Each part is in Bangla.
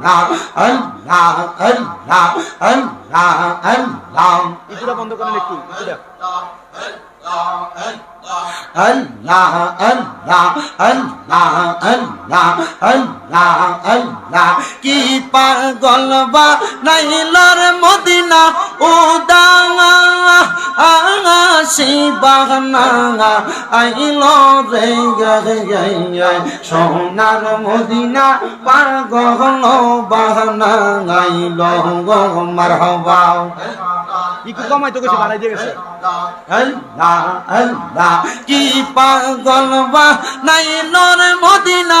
আল্লাহ আল্লাহ আল্লাহ আল্লাহ আল্লাহ ইটুটা বন্ধ করেন একটু আল্লাহ আল্লাহ আল্লাহ আল্লাহ আল্লাহ আল্লাহ কি পাগল বা নাইলর মদিনা ও দাঙা শিবাহনা আইল রে গে সোনার মদিনা পাগল বাহনা আইল গো মারহবা। একটু কমাই তো কিছু বানাই দিয়ে গেছে। আল্লাহ আল্লাহ কি পাগল বা? নাই নর মদিনা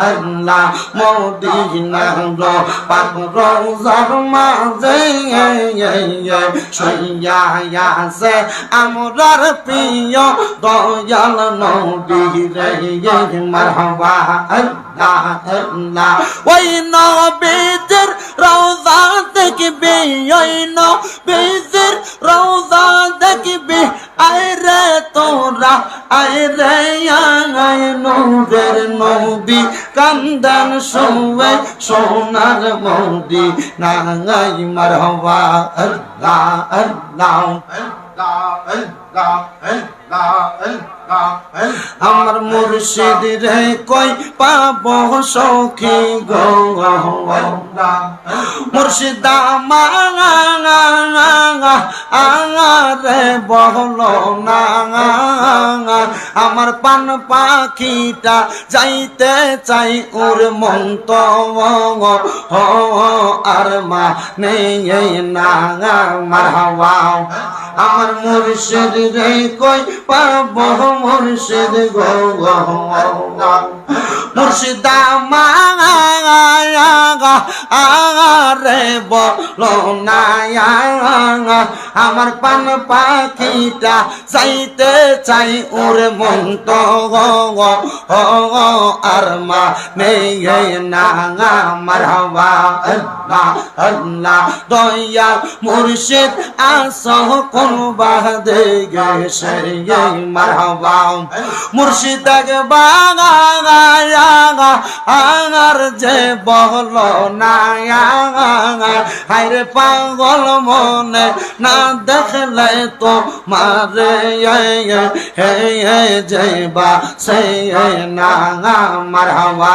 আল্লাহ মদিনা র পাক রোজার মাঝে শুইয়া আছে আমরার প্রিয় দয়াল নবী রে মারহবা আল্লাহ আল্লাহ ওই নবীদের রওজা দেখবে ওই দেখবে আয় রে আয় নূরের নবী কান্দান সৌয়ে সোনার মৌদি নাঙাই মারহবা আল্লাহ আল্লাহ। আমার মুর্শিদ রে কই পাব সখী গো? মুর্শিদা রে বহল না আমার পান পাখিটা যাইতে চাই ওর মন্ত আর মা নেই না। আমার মুর্শিদ রে কই পাব মুর্শিদ গো মুর্শিদা রে বলো না আমার পান পাখিটা চাইতে চাই ওর মন তো আর মা নেই না আমার আল্লাহ দয়া মুর্শিদ আসহ কোন বাদে গেছে মার হওয়া মুর্শিদ বাগা আঙার যে বহল না হাইরে পাগল মনে না দেখলে তো মারে হে যেবা সে না মার হওয়া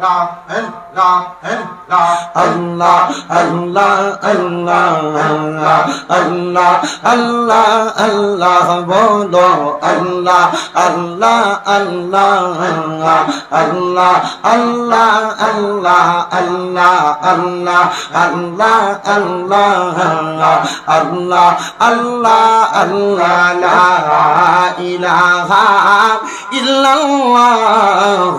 মারবা আল্লাহ আল্লাহ আল্লাহ আল্লাহ আল্লাহ আল্লাহ বলো আল্লাহ আল্লাহ আল্লাহ আল্লাহ আল্লাহ আল্লাহ আল্লাহ আল্লাহ আল্লাহ আল্লাহ আল্লাহ আল্লাহ আল্লাহ লা ইলাহা ইল্লাল্লাহ